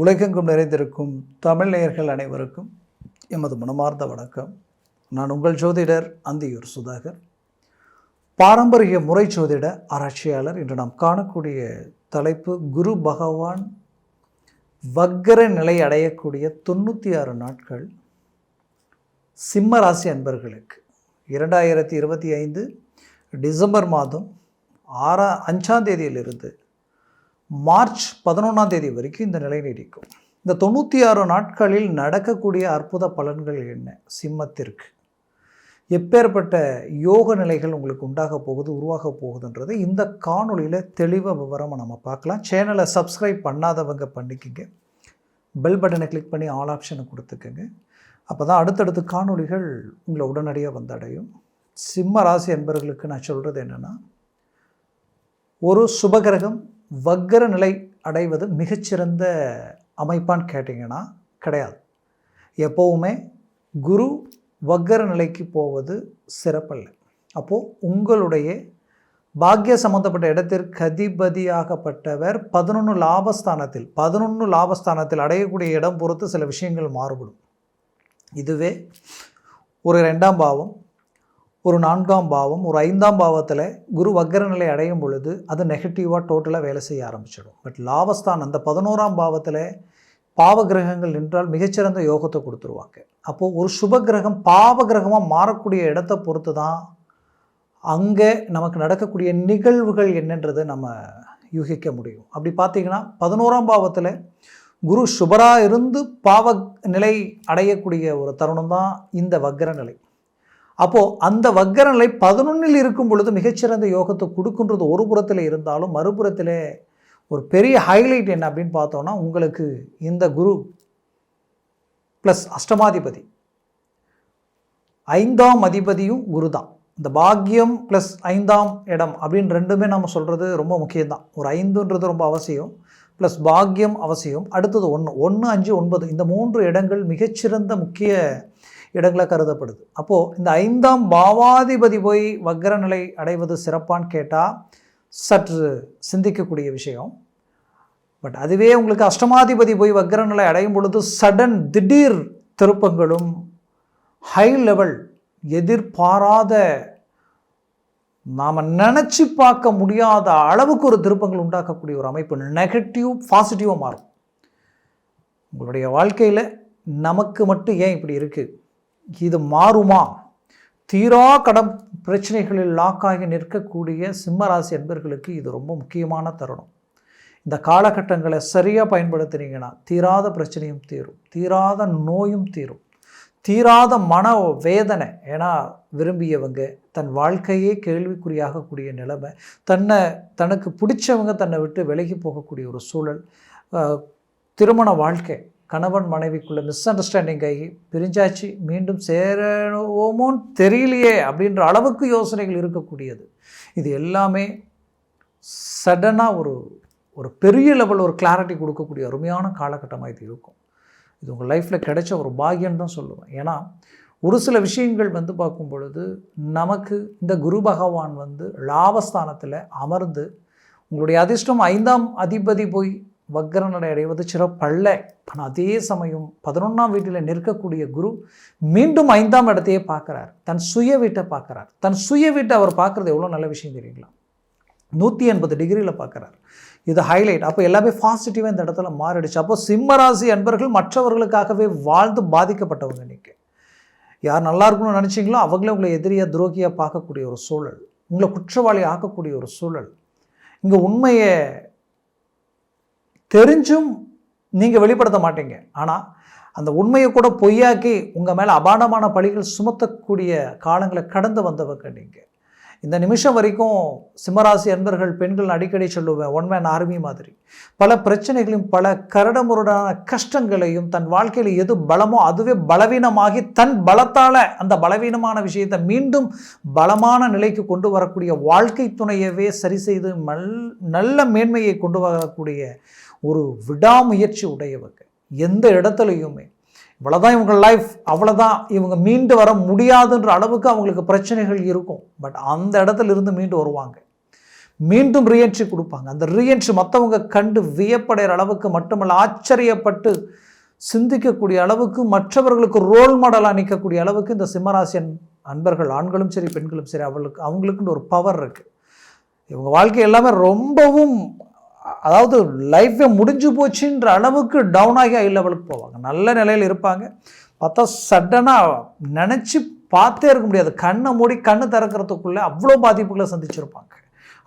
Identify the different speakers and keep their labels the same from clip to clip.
Speaker 1: உலகெங்கும் நிறைந்திருக்கும் தமிழ் நேயர்கள் அனைவருக்கும் எமது மனமார்ந்த வணக்கம். நான் உங்கள் ஜோதிடர் அந்தியூர் சுதாகர். பாரம்பரிய முறை ஜோதிட ஆராய்ச்சியாளர் இன்று நாம் காணக்கூடிய தலைப்பு குரு பகவான் வக்கர நிலை அடையக்கூடிய தொண்ணூற்றி ஆறு நாட்கள் சிம்ம ராசி அன்பர்களுக்கு. இரண்டாயிரத்தி இருபத்தி ஐந்து டிசம்பர் மாதம் ஆறா அஞ்சாம் தேதியிலிருந்து மார்ச் பதினொன்றாம் தேதி வரைக்கும் இந்த நிலை நீடிக்கும். இந்த தொண்ணூற்றி ஆறு நாட்களில் நடக்கக்கூடிய அற்புத பலன்கள் என்ன? சிம்மத்திற்கு. எப்பேற்பட்ட யோக நிலைகள் உங்களுக்கு உண்டாக போகுது உருவாக போகுதுன்றது இந்த காணொளியில் தெளிவாக விவரமாக நம்ம பார்க்கலாம். சேனலை சப்ஸ்கிரைப் பண்ணாதவங்க பண்ணிக்கங்க. பெல் பட்டனை கிளிக் பண்ணி ஆல் ஆப்ஷனை கொடுத்துக்கோங்க. அப்போ தான் அடுத்தடுத்த காணொளிகள் உங்களை உடனடியாக வந்தடையும். சிம்ம ராசி என்பவர்களுக்கு நான் சொல்கிறது என்னென்னா ஒரு சுபகிரகம் வக்கர நிலை அடைவது மிகச்சிறந்த அமைப்பான்னு கேட்டிங்கன்னா கிடையாது. எப்போவுமே குரு வக்கர நிலைக்கு போவது சிறப்பல்ல. அப்போது உங்களுடைய பாக்கிய சம்பந்தப்பட்ட இடத்திற்கு அதிபதியாகப்பட்டவர் பதினொன்று லாபஸ்தானத்தில் பதினொன்று லாபஸ்தானத்தில் அடையக்கூடிய இடம் பொறுத்து சில விஷயங்கள் மாறுபடும். இதுவே ஒரு ரெண்டாம் பாவம். ஒரு நான்காம் பாவம் ஒரு ஐந்தாம் பாவத்தில் குரு வக்கரநிலை அடையும் பொழுது அது நெகட்டிவாக டோட்டலாக வேலை செய்ய ஆரம்பிச்சிடும். பட் லாபஸ்தான் அந்த பதினோராம் பாவத்தில் பாவ கிரகங்கள் நின்றால் மிகச்சிறந்த யோகத்தை கொடுத்துருவாங்க. அப்போது ஒரு சுப கிரகம் பாவ கிரகமாக மாறக்கூடிய இடத்தை பொறுத்து தான் அங்கே நமக்கு நடக்கக்கூடிய நிகழ்வுகள் என்னன்றதை நம்ம யூகிக்க முடியும். அப்படி பார்த்தீங்கன்னா பதினோராம் பாவத்தில் குரு சுபராக இருந்து பாவ நிலை அடையக்கூடிய ஒரு தருணம் தான் இந்த வக்கர நிலை. அப்போது அந்த வக்கர நிலை பதினொன்றில் இருக்கும் பொழுது மிகச்சிறந்த யோகத்தை கொடுக்குன்றது ஒரு புறத்தில் இருந்தாலும் மறுபுறத்தில் ஒரு பெரிய ஹைலைட் என்ன அப்படின்னு பார்த்தோன்னா உங்களுக்கு இந்த குரு ப்ளஸ் அஷ்டமாதிபதி. ஐந்தாம் அதிபதியும் குரு தான் இந்த பாக்கியம் ப்ளஸ் ஐந்தாம் இடம் அப்படின்னு ரெண்டுமே நம்ம சொல்கிறது ரொம்ப முக்கியம்தான். ஒரு ஐந்துன்றது ரொம்ப அவசியம் ப்ளஸ் பாக்கியம் அவசியம். அடுத்தது ஒன்று ஒன்று அஞ்சு ஒன்பது. இந்த மூன்று இடங்கள் மிகச்சிறந்த முக்கிய இடங்களாக கருதப்படுது. அப்போது இந்த ஐந்தாம் பாவாதிபதி போய் வக்கர நிலை அடைவது சிறப்பான்னு கேட்டால் சற்று சிந்திக்கக்கூடிய விஷயம். பட் அதுவே உங்களுக்கு அஷ்டமாதிபதி போய் வக்கர நிலை அடையும் பொழுது சடன் திடீர் திருப்பங்களும் ஹை லெவல் எதிர்பாராத நாம் நினச்சி பார்க்க முடியாத அளவுக்கு ஒரு திருப்பங்கள் உண்டாக்கக்கூடிய ஒரு அமைப்பு நெகட்டிவ் பாசிட்டிவாக மாறும். உங்களுடைய வாழ்க்கையில் நமக்கு மட்டும் ஏன் இப்படி இருக்குது இது மாறுமா? தீரா கடன் பிரச்சனைகளில் லாக்காகி நிற்கக்கூடிய சிம்மராசி என்பர்களுக்கு இது ரொம்ப முக்கியமான தருணம். இந்த காலகட்டங்களை சரியாக பயன்படுத்துனீங்கன்னா தீராத பிரச்சனையும் தீரும் தீராத நோயும் தீரும். தீராத மன வேதனை ஏன்னா விரும்பியவங்க தன் வாழ்க்கையே கேள்விக்குறியாகக்கூடிய நிலைமை தன்னை தனக்கு பிடிச்சவங்க தன்னை விட்டு விலகி போகக்கூடிய ஒரு சூழல் திருமண வாழ்க்கை கணவன் மனைவிக்குள்ள மிஸ் அண்டர்ஸ்டாண்டிங் ஆகி பிரிஞ்சாச்சு மீண்டும் சேரவோமோன்னு தெரியலையே அப்படின்ற அளவுக்கு யோசனைகள் இருக்கக்கூடியது. இது எல்லாமே சடனாக ஒரு ஒரு பெரிய லெவல் ஒரு கிளாரிட்டி கொடுக்கக்கூடிய அருமையான காலகட்டமாக இது இருக்கும். இது உங்கள் லைஃப்பில் கிடைச்ச ஒரு பாகியம் தான் சொல்லுவேன். ஏன்னா ஒரு சில விஷயங்கள் வந்து பார்க்கும் பொழுது நமக்கு இந்த குரு பகவான் வந்து லாபஸ்தானத்தில் அமர்ந்து உங்களுடைய அதிர்ஷ்டம் ஐந்தாம் அதிபதி போய் வக்ரநடை அடைவது சிறப்பல்ல ஆனால் அதே சமயம் பதினொன்றாம் வீட்டில் நிற்கக்கூடிய குரு மீண்டும் ஐந்தாம் இடத்தையே பார்க்குறார். தன் சுய வீட்டை பார்க்குறார். தன் சுய வீட்டை அவர் பார்க்குறது எவ்வளோ நல்ல விஷயம் தெரியுங்களா? நூற்றி எண்பது டிகிரியில் பார்க்குறார். இது ஹைலைட் அப்போ எல்லாமே பாசிட்டிவாக இந்த இடத்துல மாறிடுச்சு. அப்போ சிம்மராசி அன்பர்கள் மற்றவர்களுக்காகவே வாழ்ந்து பாதிக்கப்பட்டவங்க நீங்கள் யார் நல்லா இருக்கணும்னு நினச்சிங்களோ அவங்களே உங்களை எதிரியாக துரோகியாக பார்க்கக்கூடிய ஒரு சூழல். உங்களை குற்றவாளி ஆக்கக்கூடிய ஒரு சூழல். இங்கே உண்மையை தெரிஞ்சும் நீங்கள் வெளிப்படுத்த மாட்டீங்க. ஆனால் அந்த உண்மையை கூட பொய்யாக்கி உங்கள் மேலே அபாண்டமான பழிகள் சுமத்தக்கூடிய காலங்களை கடந்து வந்தவங்க நீங்கள் இந்த நிமிஷம் வரைக்கும் சிம்மராசி அன்பர்கள் பெண்கள் அடிக்கடி சொல்லுவேன் ஒன் மேன் ஆர்மி மாதிரி. பல பிரச்சனைகளையும் பல கரடமுரடான கஷ்டங்களையும் தன் வாழ்க்கையில் எது பலமோ அதுவே பலவீனமாகி தன் பலத்தால் அந்த பலவீனமான விஷயத்தை மீண்டும் பலமான நிலைக்கு கொண்டு வரக்கூடிய வாழ்க்கை துணையவே சரி செய்து மல் நல்ல மேன்மையை கொண்டு வரக்கூடிய ஒரு விடாமுயற்சி உடையவங்க. எந்த இடத்துலையுமே. இவ்வளோதான் இவங்க லைஃப் அவ்வளோதான் இவங்க மீண்டு வர முடியாதுன்ற அளவுக்கு அவங்களுக்கு பிரச்சனைகள் இருக்கும். பட் அந்த இடத்துல இருந்து மீண்டு வருவாங்க. மீண்டும் ரீஎன்ட்ரி கொடுப்பாங்க. அந்த ரீஎன்ட்ரி மற்றவங்க கண்டு வியப்படைகிற அளவுக்கு மட்டுமல்ல ஆச்சரியப்பட்டு சிந்திக்கக்கூடிய அளவுக்கு மற்றவர்களுக்கு ரோல் மாடலாக நிற்கக்கூடிய அளவுக்கு இந்த சிம்மராசியன் அன்பர்கள் ஆண்களும் சரி பெண்களும் சரி அவளுக்கு அவங்களுக்குன்னு ஒரு பவர் இருக்குது இவங்க வாழ்க்கை எல்லாமே ரொம்பவும் அதாவது லைஃப்பே முடிஞ்சு போச்சுன்ற அளவுக்கு டவுன் ஆகி ஹை லெவலுக்கு போவாங்க. நல்ல நிலையில் இருப்பாங்க. பார்த்தா சடனாக நினச்சி பார்த்தே இருக்க முடியாது. கண்ணை மூடி கண்ணு திறக்கிறதுக்குள்ளே அவ்வளோ பாதிப்புகளை சந்திச்சிருப்பாங்க.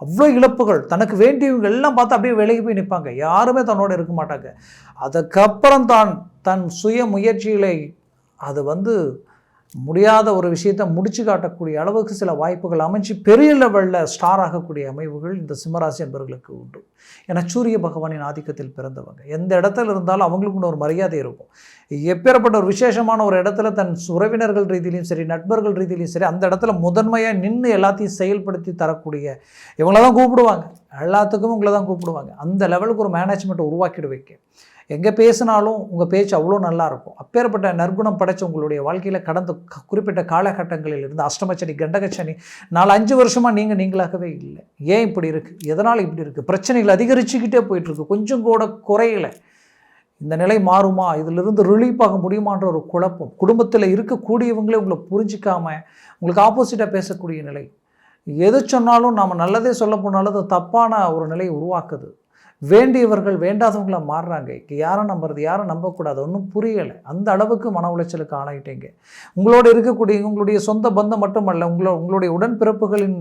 Speaker 1: அவ்வளோ இழப்புகள். தனக்கு வேண்டியவங்க எல்லாம் பார்த்து அப்படியே விலகி போய் நிற்பாங்க. யாருமே தன்னோட இருக்க மாட்டாங்க. அதுக்கப்புறம் தான் தன் சுய முயற்சிகளை அது வந்து முடியாத ஒரு விஷயத்தை முடிச்சு காட்டக்கூடிய அளவுக்கு சில வாய்ப்புகள் அமைஞ்சு பெரிய லெவலில் ஸ்டார் ஆகக்கூடிய அமைவுகள் இந்த சிம்மராசி என்பவர்களுக்கு உண்டு. ஏன்னா சூரிய பகவானின் ஆதிக்கத்தில் பிறந்தவங்க. எந்த இடத்துல இருந்தாலும் அவங்களுக்குன்னு ஒரு மரியாதை இருக்கும். எப்பேற்பட்ட ஒரு விசேஷமான ஒரு இடத்துல தன் உறவினர்கள் ரீதியிலையும் சரி நண்பர்கள் ரீதியிலையும் சரி அந்த இடத்துல முதன்மையாக நின்று எல்லாத்தையும் செயல்படுத்தி தரக்கூடிய இவங்கள தான் கூப்பிடுவாங்க. எல்லாத்துக்கும் உங்களை தான் கூப்பிடுவாங்க. அந்த லெவலுக்கு ஒரு மேனேஜ்மெண்ட் உருவாக்கிடுவீங்க. எங்கே பேசினாலும் உங்கள் பேச்சு அவ்வளோ நல்லா இருக்கும். அப்பேற்பட்ட நற்குணம் படைச்ச உங்களுடைய வாழ்க்கையில் கடந்த க- குறிப்பிட்ட காலகட்டங்களில் இருந்து அஷ்டமச்சனி கண்டகச்சனி நாலு அஞ்சு வருஷமாக நீங்கள் நீங்களாகவே இல்லை. ஏன் இப்படி இருக்குது எதனால் இப்படி இருக்குது பிரச்சனைகள் அதிகரிச்சுக்கிட்டே போயிட்டுருக்கு கொஞ்சம் கூட குறையலை. இந்த நிலை மாறுமா? இதிலிருந்து ரிலீஃப் ஆக முடியுமான்ற ஒரு குழப்பம். குடும்பத்தில் இருக்கக்கூடியவங்களே உங்களை புரிஞ்சிக்காம உங்களுக்கு ஆப்போசிட்டாக பேசக்கூடிய நிலை. எது சொன்னாலும் நாம் நல்லதே சொல்ல போனாலும் அது தப்பான ஒரு நிலையை உருவாக்குது. வேண்டியவர்கள் வேண்டாதவங்கள மாறுறாங்க. யாரை நம்புறது யாரை நம்பக்கூடாது. ஒன்றும் புரியலை. அந்த அளவுக்கு மன உளைச்சலுக்கு ஆளாயிட்டீங்க. உங்களோட இருக்கக்கூடிய உங்களுடைய சொந்த பந்தம் மட்டுமல்ல உங்களோ உங்களுடைய உடன்பிறப்புகளின்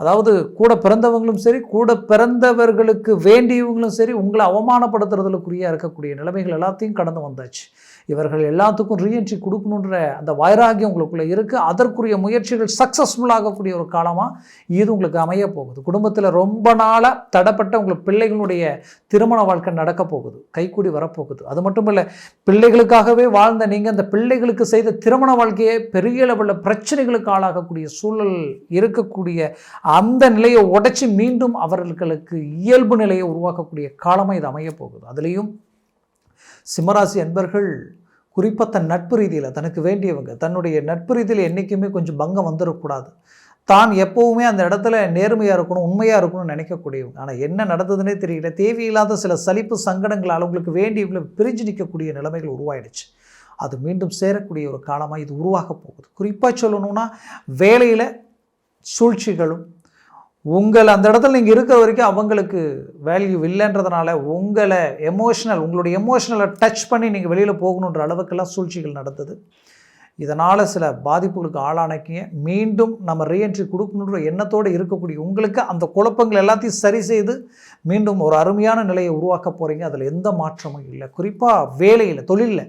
Speaker 1: அதாவது கூட பிறந்தவங்களும் சரி கூட பிறந்தவர்களுக்கு வேண்டியவங்களும் சரி உங்களை அவமானப்படுத்துறதுக்குரிய இருக்கக்கூடிய நிலைமைகள் எல்லாத்தையும் கடந்து வந்தாச்சு. இவர்கள் எல்லாத்துக்கும் ரீஎன்ட்ரி கொடுக்கணுன்ற அந்த வைராகியம் உங்களுக்குள்ளே இருக்குது அதற்குரிய முயற்சிகள் சக்ஸஸ்ஃபுல் ஆகக்கூடிய ஒரு காலமாக இது உங்களுக்கு அமைய போகுது. குடும்பத்தில் ரொம்ப நாளாக தடப்பட்ட உங்களுக்கு பிள்ளைகளுடைய திருமண வாழ்க்கை நடக்க போகுது கைக்கூடி வரப்போகுது. அது மட்டும் இல்லை பிள்ளைகளுக்காகவே வாழ்ந்த நீங்கள் அந்த பிள்ளைகளுக்கு செய்த திருமண வாழ்க்கையை பெரிய அளவில் பிரச்சனைகளுக்கு ஆளாகக்கூடிய சூழல் இருக்கக்கூடிய அந்த நிலையை உடைச்சி மீண்டும் அவர்களுக்கு இயல்பு நிலையை உருவாக்கக்கூடிய காலமாக இது அமைய போகுது. அதுலேயும் சிம்மராசி அன்பர்கள் குறிப்பாக தன் நட்பு ரீதியில் தனக்கு வேண்டியவங்க தன்னுடைய நட்பு ரீதியில் என்றைக்குமே கொஞ்சம் பங்கம் வந்துடக்கூடாது தான் எப்போவுமே அந்த இடத்துல நேர்மையாக இருக்கணும் உண்மையாக இருக்கணும்னு நினைக்கக்கூடியவங்க. ஆனால் என்ன நடந்ததுன்னே தெரியல. தேவையில்லாத சில சலிப்பு சங்கடங்களால் உங்களுக்கு வேண்டியவங்களை பிரிஞ்சு நிற்கக்கூடிய நிலைமைகள் உருவாயிடுச்சு. அது மீண்டும் சேரக்கூடிய ஒரு காலமாக இது உருவாக போகுது. குறிப்பாக சொல்லணும்னா வேலையில் சூழ்ச்சிகளும் உங்களை அந்த இடத்துல நீங்கள் இருக்கிற வரைக்கும் அவங்களுக்கு வேல்யூ இல்லைன்றதுனால உங்களை எமோஷ்னல் உங்களுடைய எமோஷ்னலை டச் பண்ணி நீங்கள் வெளியில் போகணுன்ற அளவுக்கெல்லாம் சூழ்ச்சிகள் நடந்தது. இதனால் சில பாதிப்புகளுக்கு ஆளானக்கிய மீண்டும் நம்ம ரீஎன்ட்ரி கொடுக்கணுன்ற எண்ணத்தோடு இருக்கக்கூடிய உங்களுக்கு அந்த குழப்பங்கள் எல்லாத்தையும் சரி செய்து மீண்டும் ஒரு அருமையான நிலையை உருவாக்க போகிறீங்க அதில் எந்த மாற்றமும் இல்லை. குறிப்பாக வேலையில் தொழிலில்.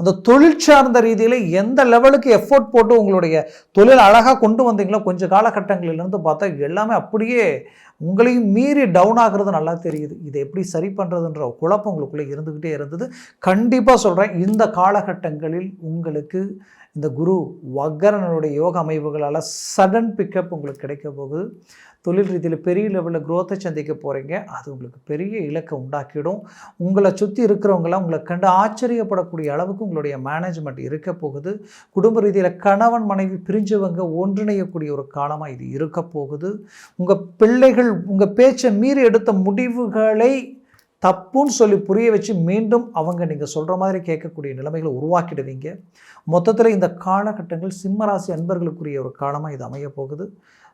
Speaker 1: அந்த தொழில் சார்ந்த ரீதியில் எந்த லெவலுக்கு எஃபோர்ட் போட்டு உங்களுடைய தொழில் அழகாக கொண்டு வந்தீங்களோ கொஞ்சம் காலகட்டங்களிலிருந்து பார்த்தா எல்லாமே அப்படியே உங்களையும் மீறி டவுன் ஆகுறது நல்லா தெரியுது. இதை எப்படி சரி பண்ணுறதுன்ற குழப்பம் உங்களுக்குள்ளே இருந்துக்கிட்டே இருந்தது. கண்டிப்பாக சொல்கிறேன் இந்த காலகட்டங்களில் உங்களுக்கு இந்த குரு வக்கரனுடைய யோக அமைவுகளால் சடன் பிக்கப் உங்களுக்கு கிடைக்க போகுது. தொழில் ரீதியில் பெரிய லெவலில் குரோத்தை சந்திக்க போகிறீங்க அது உங்களுக்கு பெரிய இலக்கை உண்டாக்கிடும். உங்களை சுற்றி இருக்கிறவங்களாம் உங்களை கண்டு ஆச்சரியப்படக்கூடிய அளவுக்கு உங்களுடைய மேனேஜ்மெண்ட் இருக்க போகுது. குடும்ப ரீதியில் கணவன் மனைவி பிரிஞ்சவங்க ஒன்றிணையக்கூடிய ஒரு காலமாக இது இருக்க போகுது. உங்கள் பிள்ளைகள் உங்கள் பேச்சை மீறி எடுத்த முடிவுகளை தப்புன்னு சொல்லி புரிய வச்சு மீண்டும் அவங்க நீங்கள் சொல்கிற மாதிரி கேட்கக்கூடிய நிலைமைகளை உருவாக்கிடுவீங்க. மொத்தத்தில் இந்த காலகட்டங்கள் சிம்மராசி அன்பர்களுக்குரிய ஒரு காலமாக இது அமைய போகுது.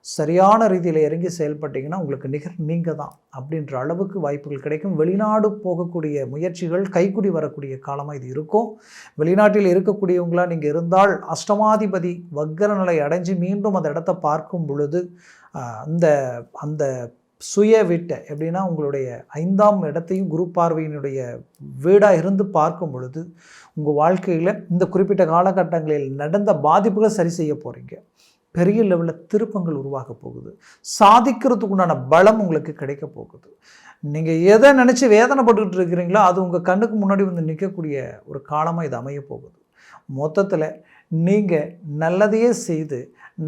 Speaker 1: சரியான ரீதியில் இறங்கி செயல்பட்டீங்கன்னா உங்களுக்கு நிகர் நீங்கள் தான் அப்படின்ற அளவுக்கு வாய்ப்புகள் கிடைக்கும். வெளிநாடு போகக்கூடிய முயற்சிகள் கைக்குடி வரக்கூடிய காலமாக இது இருக்கும். வெளிநாட்டில் இருக்கக்கூடியவங்களா நீங்கள் இருந்தால் அஷ்டமாதிபதி வக்கர நிலை அடைஞ்சு மீண்டும் அந்த இடத்த பார்க்கும் பொழுது அந்த அந்த சுய வீட்டை எப்படின்னா உங்களுடைய ஐந்தாம் இடத்தையும் குரு பார்வையினுடைய வீடாக இருந்து பார்க்கும் பொழுது உங்கள் வாழ்க்கையில் இந்த குறிப்பிட்ட காலகட்டங்களில் நடந்த பாதிப்புகளை சரி செய்ய போகிறீங்க பெரிய லெவலில் திருப்பங்கள் உருவாக போகுது. சாதிக்கிறதுக்கு உண்டான பலம் உங்களுக்கு கிடைக்க போகுது. நீங்கள் எதை நினச்சி வேதனைப்பட்டுக்கிட்டு இருக்கிறீங்களோ அது உங்கள் கண்ணுக்கு முன்னாடி வந்து நிற்கக்கூடிய ஒரு காலமாக இது அமைய போகுது. மொத்தத்தில் நீங்கள் நல்லதையே செய்து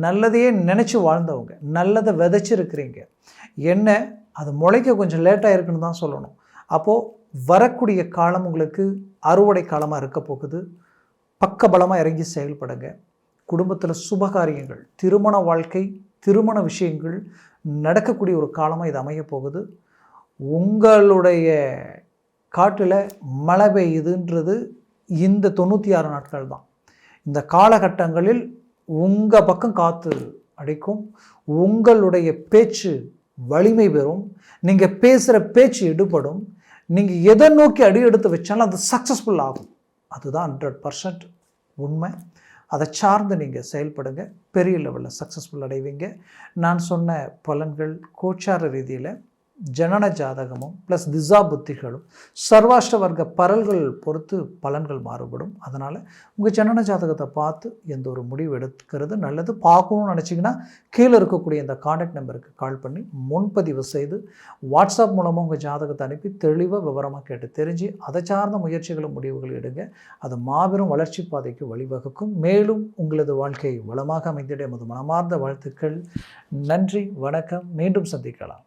Speaker 1: நல்லதையே நினச்சி வாழ்ந்தவங்க நல்லதை விதைச்சிருக்கிறீங்க. என்ன? அது முளைக்க கொஞ்சம் லேட்டாக இருக்குன்னு தான் சொல்லணும். அப்போது வரக்கூடிய காலம் உங்களுக்கு அறுவடை காலமாக இருக்க போகுது. பக்கபலமாக இறங்கி செயல்படுங்க. குடும்பத்தில் சுபகாரியங்கள் திருமண வாழ்க்கை திருமண விஷயங்கள் நடக்கக்கூடிய ஒரு காலமாக இது அமைய போகுது. உங்களுடைய காட்டில் மழை பெய்யுதுன்றது இந்த தொண்ணூற்றி ஆறு நாட்கள் தான். இந்த காலகட்டங்களில் உங்கள் பக்கம் காற்று அடிக்கும் உங்களுடைய பேச்சு வலிமை பெறும் நீங்கள் பேசுகிற பேச்சு எடுபடும் நீங்கள் எதை நோக்கி அடி எடுத்து வச்சாலும் அது சக்ஸஸ்ஃபுல் ஆகும். அதுதான் ஹண்ட்ரட் பர்சன்ட் உண்மை. அதை சார்ந்து நீங்கள் செயல்படுங்க. பெரிய லெவலில் சக்ஸஸ்ஃபுல் அடைவீங்க. நான் சொன்ன பலன்கள் கோச்சார ரீதியில் ஜனன ஜாதகமும் ப்ளஸ் திசா புத்திகளும் சர்வாஷ்ட வர்க்க பரல்கள் பொறுத்து பலன்கள் மாறுபடும். அதனால் உங்கள் ஜனன ஜாதகத்தை பார்த்து எந்த ஒரு முடிவு எடுக்கிறது நல்லது. பார்க்கணும்னு நினச்சிங்கன்னா கீழே இருக்கக்கூடிய இந்த காண்டாக்ட் நம்பருக்கு கால் பண்ணி முன்பதிவு செய்து வாட்ஸ்அப் மூலமாக உங்கள் ஜாதகத்தை அனுப்பி தெளிவாக விவரமாக கேட்டு தெரிஞ்சு அதை சார்ந்த முயற்சிகளும் முடிவுகள் எடுங்க. அது மாபெரும் வளர்ச்சி பாதைக்கு வழிவகுக்கும். மேலும் உங்களது வாழ்க்கை வளமாக அமைந்திட எமது மனமார்ந்த வாழ்த்துக்கள். நன்றி வணக்கம். மீண்டும் சந்திக்கலாம்.